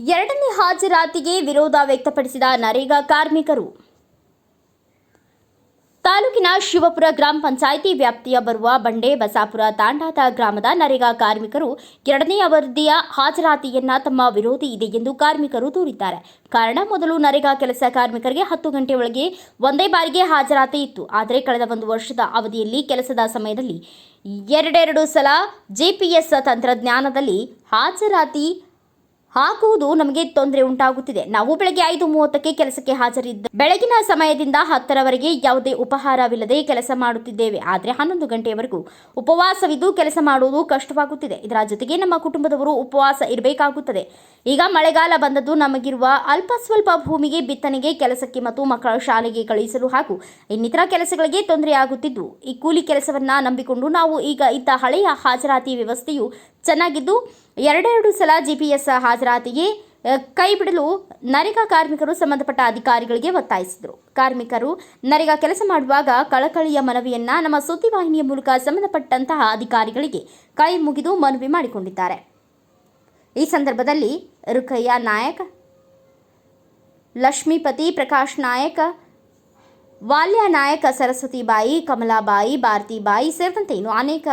ಹಾಜರಾತಿಗೆ ವಿರೋಧ ವ್ಯಕ್ತಪಡಿಸಿದ ನರೇಗಾ ಕಾರ್ಮಿಕರು. ತಾಲೂಕಿನ ಶಿವಪುರ ಗ್ರಾಮ ಪಂಚಾಯಿತಿ ವ್ಯಾಪ್ತಿಯ ಬರುವ ಬಂಡೆ ಬಸಾಪುರ ತಾಂಡಾದ ಗ್ರಾಮದ ನರೇಗಾ ಕಾರ್ಮಿಕರು ಎರಡನೇ ಅವಧಿಯ ಹಾಜರಾತಿಯನ್ನ ತಮ್ಮ ವಿರೋಧಿ ಇದೆ ಎಂದು ಕಾರ್ಮಿಕರು ದೂರಿದ್ದಾರೆ. ಕಾರಣ ಮೊದಲು ನರೇಗಾ ಕೆಲಸ ಕಾರ್ಮಿಕರಿಗೆ ಹತ್ತು ಗಂಟೆ ಒಳಗೆ ಒಂದೇ ಬಾರಿಗೆ ಹಾಜರಾತಿ ಇತ್ತು. ಆದರೆ ಕಳೆದ ಒಂದು ವರ್ಷದ ಅವಧಿಯಲ್ಲಿ ಕೆಲಸದ ಸಮಯದಲ್ಲಿ ಎರಡೆರಡು ಸಲ ಜಿಪಿಎಸ್ ತಂತ್ರಜ್ಞಾನದಲ್ಲಿ ಹಾಜರಾತಿ ಹಾಕುವುದು ನಮಗೆ ತೊಂದರೆ ಉಂಟಾಗುತ್ತಿದೆ. ನಾವು ಬೆಳಗ್ಗೆ ಐದು ಮೂವತ್ತಕ್ಕೆ ಕೆಲಸಕ್ಕೆ ಹಾಜರಿದ್ದ ಬೆಳಗಿನ ಸಮಯದಿಂದ ಹತ್ತರವರೆಗೆ ಯಾವುದೇ ಉಪಹಾರವಿಲ್ಲದೆ ಕೆಲಸ ಮಾಡುತ್ತಿದ್ದೇವೆ. ಆದರೆ ಹನ್ನೊಂದು ಗಂಟೆಯವರೆಗೂ ಉಪವಾಸವಿದ್ದು ಕೆಲಸ ಮಾಡುವುದು ಕಷ್ಟವಾಗುತ್ತಿದೆ. ಇದರ ಜೊತೆಗೆ ನಮ್ಮ ಕುಟುಂಬದವರು ಉಪವಾಸ ಇರಬೇಕಾಗುತ್ತದೆ. ಈಗ ಮಳೆಗಾಲ ಬಂದದ್ದು ನಮಗಿರುವ ಅಲ್ಪ ಸ್ವಲ್ಪ ಭೂಮಿಗೆ, ಬಿತ್ತನೆಗೆ, ಕೆಲಸಕ್ಕೆ ಮತ್ತು ಮಕ್ಕಳ ಶಾಲೆಗೆ ಕಳುಹಿಸಲು ಹಾಗೂ ಇನ್ನಿತರ ಕೆಲಸಗಳಿಗೆ ತೊಂದರೆಯಾಗುತ್ತಿದ್ದು ಈ ಕೂಲಿ ಕೆಲಸವನ್ನ ನಂಬಿಕೊಂಡು ನಾವು ಈಗ ಇದ್ದ ಹಳೆಯ ಹಾಜರಾತಿ ವ್ಯವಸ್ಥೆಯು ಚೆನ್ನಾಗಿದ್ದು ಎರಡೆರಡು ಸಲ ಜಿಪಿಎಸ್ ಹಾಜರಾತಿಗೆ ಎಸ್ ಕೈ ಬಿಡಲು ನರೇಗಾ ಕಾರ್ಮಿಕರು ಸಂಬಂಧಪಟ್ಟ ಅಧಿಕಾರಿಗಳಿಗೆ ಒತ್ತಾಯಿಸಿದರು. ಕಾರ್ಮಿಕರು ನರೇಗಾ ಕೆಲಸ ಮಾಡುವಾಗ ಕಳಕಳಿಯ ಮನವಿಯನ್ನ ನಮ್ಮ ಸುದ್ದಿವಾಹಿನಿಯ ಮೂಲಕ ಸಂಬಂಧಪಟ್ಟಂತಹ ಅಧಿಕಾರಿಗಳಿಗೆ ಕೈ ಮುಗಿದು ಮನವಿ ಮಾಡಿಕೊಂಡಿದ್ದಾರೆ. ಈ ಸಂದರ್ಭದಲ್ಲಿ ರುಖಯ್ಯ ನಾಯಕ್, ಲಕ್ಷ್ಮೀಪತಿ ಪ್ರಕಾಶ್ ನಾಯಕ್, ವಾಲ್ಯ ನಾಯಕ ಸರಸ್ವತಿಬಾಯಿ, ಕಮಲಾಬಾಯಿ, ಭಾರತಿಬಾಯಿ ಸೇರಿದಂತೆ ಇನ್ನು ಅನೇಕ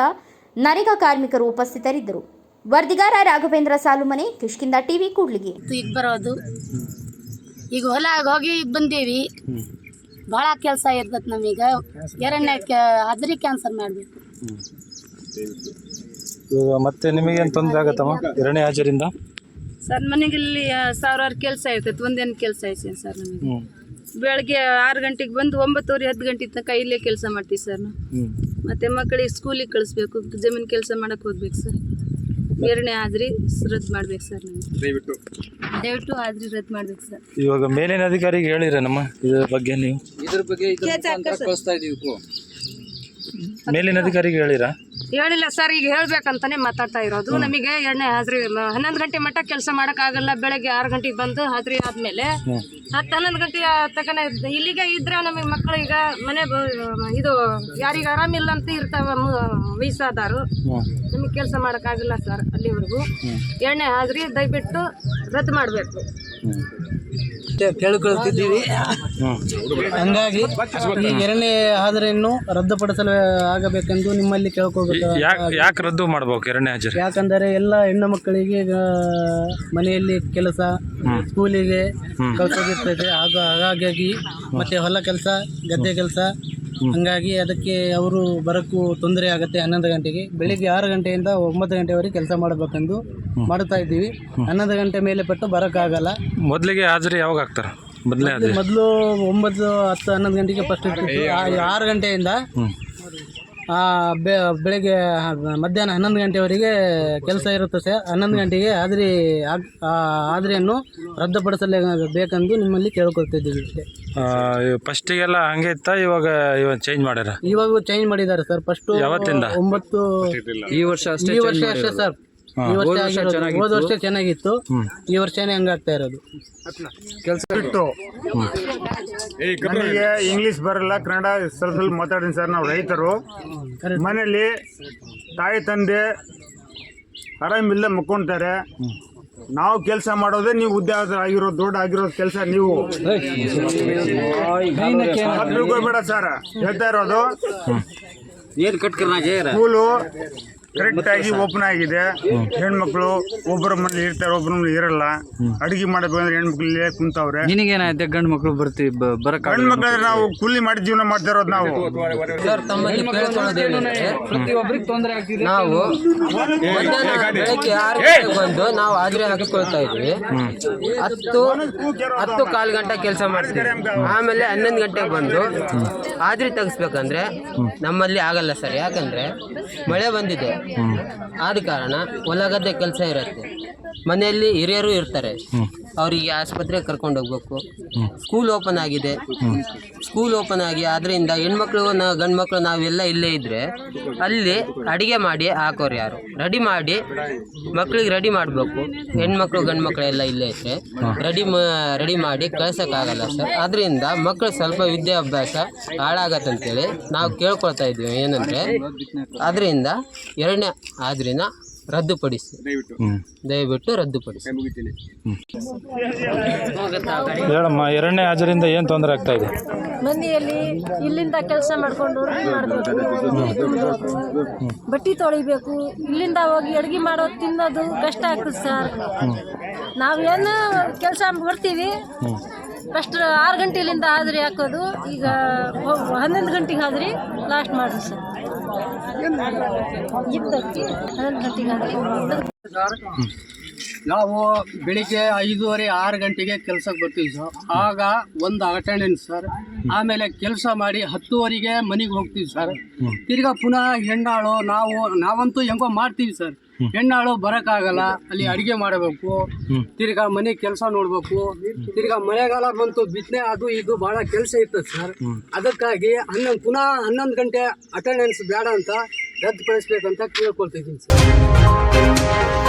ನರೇಗಾ ಕಾರ್ಮಿಕರು ಉಪಸ್ಥಿತರಿದ್ದರು. ವರದಿಗಾರ ರಾಘವೇಂದ್ರ ಸಾಲುಮನೆ ಕಿಷ್ಕಿಂದ ಟಿವಿ ಕೂಡ್ಲಿಗೆ. ಈಗ ಬರೋದು. ಈಗ ಹೊಲ ಹೋಗಿ ಈಗ ಬಂದೇವಿ. ಭಾಳ ಕೆಲಸ ಇರ್ತದೆ ನಮೀಗ. ಎರಡನೇ ಅದ್ರಿ ಕ್ಯಾನ್ಸಲ್ ಮಾಡಬೇಕು. ಇವಾಗ ಮತ್ತೆ ನಿಮಗೇನು ತೊಂದರೆ ಆಗತ್ತಮ್ಮ? ಎರಡನೇ ಹಾಜರಿಂದ? ಸರ್ ಮನೆಗೆ ಇಲ್ಲಿ ಸಾವಿರಾರು ಕೆಲಸ ಇರ್ತೈತೆ. ಒಂದೇನು ಕೆಲಸ ಐತೆ ಸರ್ ನಮಗೆ? ಬೆಳಗ್ಗೆ ಆರು ಗಂಟೆಗೆ ಬಂದು ಒಂಬತ್ತುವರೆ ಹತ್ತು ಗಂಟೆ ತನಕ ಇಲ್ಲೇ ಕೆಲಸ ಮಾಡ್ತೀವಿ ಸರ್ ನಾವು. ಮತ್ತೆ ಮಕ್ಕಳಿಗೆ ಸ್ಕೂಲಿಗೆ ಕಳಿಸ್ಬೇಕು. ಜಮೀನು ಕೆಲಸ ಮಾಡಕ್ಕೆ ಹೋಗ್ಬೇಕು ಸರ್ ಎರಡನೇ ಆದ್ರಿ ರದ್ದು ಮಾಡ್ಬೇಕು ಸರ್ ದಯವಿಟ್ಟು. ದಯವಿಟ್ಟು ಆದ್ರಿ ರದ್ದು ಮಾಡ್ಬೇಕು ಸರ್ ಇವಾಗ ಮೇಲಿನ ಅಧಿಕಾರಿಗೆ ಹೇಳಿರ ನಮ್ಮ ಇದ್ರ ಬಗ್ಗೆ ನೀವು? ಇದ್ರ ಬಗ್ಗೆ ಇದ್ರ ಮುಖಾಂತರ ಕಳಿಸ್ತಾ ಇದೀವಿ ಕೋ. ಮೇಲಿನ ಅಧಿಕಾರಿಗೆ ಹೇಳಿರಾ? ಹೇಳಿಲ್ಲ ಸರ್ ಈಗ ಹೇಳ್ಬೇಕಂತಾನೆ ಮಾತಾಡ್ತಾ ಇರೋದು. ನಮಗೆ ಎಣ್ಣೆ ಹಾಜರಿ ಹನ್ನೊಂದು ಗಂಟೆ ಮಟ್ಟ ಕೆಲಸ ಮಾಡೋಕ್ಕಾಗಲ್ಲ ಬೆಳಗ್ಗೆ ಆರು ಗಂಟೆಗೆ ಬಂದು ಹಾಜರಿ ಆದ್ಮೇಲೆ. ಹತ್ತು ಹನ್ನೊಂದು ಗಂಟೆ ತಕನ ಇಲ್ಲಿಗೆ ಇದ್ರೆ ನಮಗೆ ಮಕ್ಕಳು ಈಗ ಮನೆ ಇದು ಯಾರಿಗೆ ಆರಾಮಿಲ್ಲ ಅಂತ ಇರ್ತಾವ ವಯಸ್ಸಾದಾರು ವಯಸ್ಸಾದವರು. ನಮಗೆ ಕೆಲಸ ಮಾಡೋಕ್ಕಾಗಲ್ಲ ಸರ್ ಅಲ್ಲಿವರೆಗೂ. ಎಣ್ಣೆ ಹಾಜರಿ ದಯವಿಟ್ಟು ರದ್ದು ಮಾಡಬೇಕು. ಕೇಳಿಕೊಳ್ತಿದ್ದೀವಿ. ಹಂಗಾಗಿ ಈ ಎರಡನೇ ಹಾಜರಿಯನ್ನು ರದ್ದುಪಡಿಸಲು ಆಗಬೇಕೆಂದು ನಿಮ್ಮಲ್ಲಿ ಕೇಳ್ಕೋಬೇಕು ಯಾಕೆ ಯಾಕೆ ರದ್ದು ಮಾಡಬೇಕು ಎರಡನೇ ಹಾಜರಿ? ಯಾಕಂದರೆ ಎಲ್ಲ ಹೆಣ್ಣು ಮಕ್ಕಳಿಗೆ ಈಗ ಮನೆಯಲ್ಲಿ ಕೆಲಸ ಸ್ಕೂಲಿಗೆ ಕಳ್ಸೋದಿರ್ತದೆ ಆಗ ಹಾಗಾಗಿ ಮತ್ತೆ ಹೊಲ ಕೆಲಸ ಗದ್ದೆ ಕೆಲಸ ಹಂಗಾಗಿ ಅದಕ್ಕೆ ಅವರು ಬರೋಕ್ಕೂ ತೊಂದರೆ ಆಗುತ್ತೆ ಹನ್ನೊಂದು ಗಂಟೆಗೆ. ಬೆಳಿಗ್ಗೆ ಆರು ಗಂಟೆಯಿಂದ ಒಂಬತ್ತು ಗಂಟೆವರೆಗೆ ಕೆಲಸ ಮಾಡಬೇಕೆಂದು ಮಾಡ್ತಾ ಇದ್ದೀವಿ. ಹನ್ನೊಂದು ಗಂಟೆ ಮೇಲೆ ಪಟ್ಟು ಬರೋಕ್ಕಾಗಲ್ಲ. ಮೊದಲಿಗೆ ಹಾಜರಿ ಯಾವಾಗ ಆಗ್ತಾರೆ ಮೊದಲೇ ಒಂಬತ್ತು ಹತ್ತು ಹನ್ನೊಂದು ಗಂಟೆಗೆ ಫಸ್ಟ್ ಇರ್ತಿತ್ತು. ಆ- ಆರು ಗಂಟೆಯಿಂದ ಬೆಳಗ್ಗೆ ಮಧ್ಯಾಹ್ನ ಹನ್ನೊಂದು ಗಂಟೆವರೆಗೆ ಕೆಲಸ ಇರುತ್ತೆ ಸರ್. ಹನ್ನೊಂದು ಗಂಟೆಗೆ ಹಾಜರಿ ರದ್ದುಪಡಿಸಲೇಬೇಕೆಂದು ಹಾಜರಿಯನ್ನು ರದ್ದುಪಡಿಸಲೇ ಬೇಕೆಂದು ನಿಮ್ಮಲ್ಲಿ ಕೇಳ್ಕೊಳ್ತಿದ್ದೀವಿ. ಅಷ್ಟೇ ಫಸ್ಟಿಗೆಲ್ಲ ಹಂಗೆ ಇತ್ತ ಇವಾಗ ಇವಾಗ ಚೇಂಜ್ ಮಾಡ್ಯಾರ? ಇವಾಗ ಚೇಂಜ್ ಮಾಡಿದ್ದಾರೆ ಸರ್. ಫಸ್ಟ್ ಯಾವತ್ತಿಂದ? ಒಂಬತ್ತು ಈ ವರ್ಷ ಅಷ್ಟೇ ಈ ವರ್ಷ ಅಷ್ಟೇ ಸರ್. ಈ ವರ್ಷ ಆಗಿರೋದು. ಹೋದ ವರ್ಷ ಚೆನ್ನಾಗಿತ್ತು. ಈ ವರ್ಷನೇ ಹಂಗಾಗ್ತಾ ಇರೋದು. ನಮಗೆ ಇಂಗ್ಲಿಷ್ ಬರಲ್ಲ ಕನ್ನಡ ಸ್ವಲ್ಪ ಸ್ವಲ್ಪ ಮಾತಾಡ್ತೀನಿ ಸರ್ ನಾವು ರೈತರು. ಮನೆಯಲ್ಲಿ ತಾಯಿ ತಂದೆ ಆರಾಮಿಲ್ಲ ಮಕ್ಕೊಂತಾರೆ ನಾವು ಕೆಲಸ ಮಾಡೋದೇ ನೀವು ಉದ್ಯೋಗ ಆಗಿರೋ ದೊಡ್ಡ ಆಗಿರೋ ಕೆಲಸ ನೀವು. ಅದ್ ತಿಳ್ಕೊಬೇಡ ಸರ್ ಹೇಳ್ತಾ ಇರೋದು. ಸ್ಕೂಲು ಕರೆಕ್ಟ್ ಆಗಿ ಓಪನ್ ಆಗಿದೆ. ಹೆಣ್ಮಕ್ಳು ಒಬ್ಬರ ಮನೇಲಿ ಇರ್ತಾರೆ ಒಬ್ಬರ ಮನೇಲಿ ಇರಲ್ಲ. ಅಡಿಗೆ ಮಾಡಬೇಕಂದ್ರೆ ಹೆಣ್ಮಕ್ಳು ಇಲ್ಲೇ ಕುಂತವ್ರೆ. ನಿನಗೇನಾಯ್ತು? ಗಂಡು ಮಕ್ಕಳು ಬರ್ತಿ ಬರಕ್ ಹೆಣ್ಮಕ್ಳು ನಾವು ಕೂಲಿ ಮಾಡಿ ಜೀವನ ಮಾಡ್ತಾ ಇರೋದು ನಾವು. ಸರ್ ತಮ್ಮಲ್ಲಿ ಕೇಳ್ಕೊಳ್ಳೋದೇನೆಂದ್ರೆ ಪ್ರತಿಯೊಬ್ಬರಿಗೆ ತೊಂದರೆ ಆಗ್ತಿದೆ. ನಾವು ಮಧ್ಯಾಹ್ನ ಬೆಳಗ್ಗೆ ಆರು ಗಂಟೆಗೆ ಬಂದು ನಾವು ಹಾಜರಿ ಹಾಕಿಕೊಳ್ತಾ ಇದ್ವಿ. ಹತ್ತು ಹತ್ತು ಕಾಲು ಗಂಟೆ ಕೆಲಸ ಮಾಡ್ತೀವಿ. ಆಮೇಲೆ ಹನ್ನೊಂದು ಗಂಟೆಗೆ ಬಂದು ಹಾಜರಿ ತೆಗಿಸ್ಬೇಕಂದ್ರೆ ನಮ್ಮಲ್ಲಿ ಆಗಲ್ಲ ಸರ್. ಯಾಕಂದ್ರೆ ಮಳೆ ಬಂದಿದೆ. ಆದ ಕಾರಣ ಹೊಲ ಗದ್ದೆ ಕೆಲಸ ಇರುತ್ತೆ. ಮನೆಯಲ್ಲಿ ಹಿರಿಯರು ಇರ್ತಾರೆ. ಅವರಿಗೆ ಆಸ್ಪತ್ರೆಗೆ ಕರ್ಕೊಂಡು ಹೋಗ್ಬೇಕು. ಸ್ಕೂಲ್ ಓಪನ್ ಆಗಿದೆ. ಸ್ಕೂಲ್ ಓಪನ್ ಆಗಿ ಆದ್ದರಿಂದ ಹೆಣ್ಮಕ್ಳು ನಾ ಗಂಡು ಮಕ್ಕಳು ನಾವೆಲ್ಲ ಇಲ್ಲೇ ಇದ್ದರೆ ಅಲ್ಲಿ ಅಡಿಗೆ ಮಾಡಿ ಹಾಕೋರು ಯಾರು? ರೆಡಿ ಮಾಡಿ ಮಕ್ಳಿಗೆ ರೆಡಿ ಮಾಡಬೇಕು. ಹೆಣ್ಮಕ್ಳು ಗಂಡು ಮಕ್ಕಳು ಎಲ್ಲ ಇಲ್ಲೇ ಇದ್ದರೆ ರೆಡಿ ರೆಡಿ ಮಾಡಿ ಕಳ್ಸೋಕ್ಕಾಗಲ್ಲ ಸರ್. ಅದರಿಂದ ಮಕ್ಕಳು ಸ್ವಲ್ಪ ವಿದ್ಯಾಭ್ಯಾಸ ಹಾಳಾಗತ್ತಂತೇಳಿ ನಾವು ಕೇಳ್ಕೊಳ್ತಾ ಇದ್ದೀವಿ. ಏನಂದರೆ ಅದರಿಂದ ಎರಡನೇ ಆದ್ರಿಂದ ರದ್ದುಪಡಿಸಿ. ದಯವಿಟ್ಟು. ರದ್ದುಪಡಿಸಿ. ಹೇಳಮ್ಮ ಎರಡನೇ ಹಾಜರಿಂದ ಏನು ತೊಂದರೆ ಆಗ್ತಾ ಇದೆ? ಮನೆಯಲ್ಲಿ ಇಲ್ಲಿಂದ ಕೆಲಸ ಮಾಡ್ಕೊಂಡು ಮಾಡಬೇಕು. ಬಟ್ಟೆ ತೊಳಿಬೇಕು. ಇಲ್ಲಿಂದ ಹೋಗಿ ಅಡುಗೆ ಮಾಡೋದು ತಿನ್ನೋದು ಕಷ್ಟ ಆಗ್ತದೆ ಸರ್. ನಾವೇನು ಕೆಲಸ ಬರ್ತೀವಿ ಫಸ್ಟ್ ಆರು ಗಂಟೆಲಿಂದ ಆದ್ರೆ ಹಾಕೋದು. ಈಗ ಹನ್ನೊಂದು ಗಂಟೆಗೆ ಆದ್ರೆ ಲಾಸ್ಟ್ ಮಾಡಿರಿ ಸರ್. ನಾವು ಬೆಳಿಗ್ಗೆ ಐದೂವರೆ ಆರು ಗಂಟೆಗೆ ಕೆಲ್ಸಕ್ಕೆ ಬರ್ತೀವಿ ಸರ್. ಆಗ ಒಂದು ಅಟೆಂಡೆನ್ಸ್ ಸರ್. ಆಮೇಲೆ ಕೆಲಸ ಮಾಡಿ ಹತ್ತುವರೆಗೆ ಮನೆಗೆ ಹೋಗ್ತೀವಿ ಸರ್. ತಿರ್ಗಾ ಪುನಃ ಹೆಣ್ಣಾಳು ನಾವು ನಾವಂತೂ ಹೆಂಗೋ ಮಾಡ್ತೀವಿ ಸರ್. ಹೆಣ್ಣಾಳು ಬರೋಕ್ಕಾಗಲ್ಲ ಅಲ್ಲಿ ಅಡುಗೆ ಮಾಡಬೇಕು ತಿರ್ಗಾ ಮನೆ ಕೆಲಸ ನೋಡಬೇಕು ತಿರ್ಗಾ ಮಳೆಗಾಲ ಬಂತು ಬಿತ್ತನೆ ಅದು ಇದು ಭಾಳ ಕೆಲಸ ಇತ್ತು ಸರ್. ಅದಕ್ಕಾಗಿ ಹನ್ನೊಂದು ಪುನಃ ಹನ್ನೊಂದು ಗಂಟೆ ಅಟೆಂಡೆನ್ಸ್ ಬೇಡ ಅಂತ ರದ್ದುಪಡಿಸ್ಬೇಕಂತ ಕೇಳ್ಕೊಳ್ತಿದ್ದೀನಿ ಸರ್.